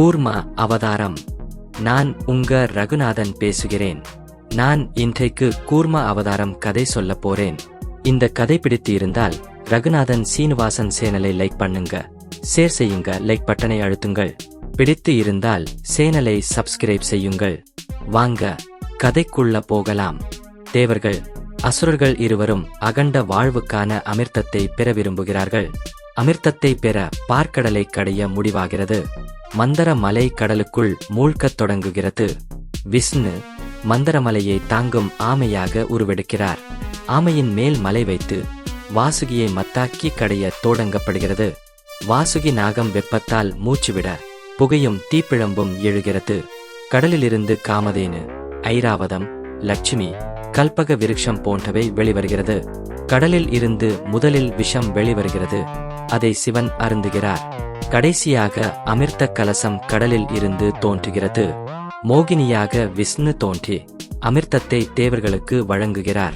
கூர்ம அவதாரம். நான் உங்க ரகுநாதன் பேசுகிறேன். நான் இன்றைக்கு கூர்ம அவதாரம் கதை சொல்ல போறேன். இந்த கதை பிடித்து இருந்தால் ரகுநாதன் சீனிவாசன் சேனலை லைக் பண்ணுங்க. ஷேர் செய்யுங்க லைக் பட்டனை அழுத்துங்கள். பிடித்து இருந்தால் சேனலை சப்ஸ்கிரைப் செய்யுங்கள். வாங்க கதைக்குள்ள போகலாம். தேவர்கள் அசுரர்கள் இருவரும் அகண்ட வாழ்வுக்கான அமிர்தத்தை பெற விரும்புகிறார்கள். அமிர்தத்தை பெற பார்க்கடலை கடைய முடிவாகிறது. மந்தர மலை கடலுக்குள் மூழ்கத் தொடங்குகிறது. விஷ்ணு மந்தரமலையை தாங்கும் ஆமையாக உருவெடுக்கிறார். ஆமையின் மேல் மலை வைத்து வாசுகியை மத்தாக்கி கடைய தோடங்கப்படுகிறது. வாசுகி நாகம் வெப்பத்தால் மூச்சுவிட புகையும் தீப்பிழம்பும் எழுகிறது. கடலிலிருந்து காமதேனு ஐராவதம் லட்சுமி கல்பக விருட்சம் போன்றவை வெளிவருகிறது. கடலில் இருந்து முதலில் விஷம் வெளிவருகிறது. அதை சிவன் அருந்துகிறார். கடைசியாக அமிர்த கலசம் கடலில் இருந்து தோன்றுகிறது. மோகினியாக விஷ்ணு தோன்றி அமிர்தத்தை தேவர்களுக்கு வழங்குகிறார்.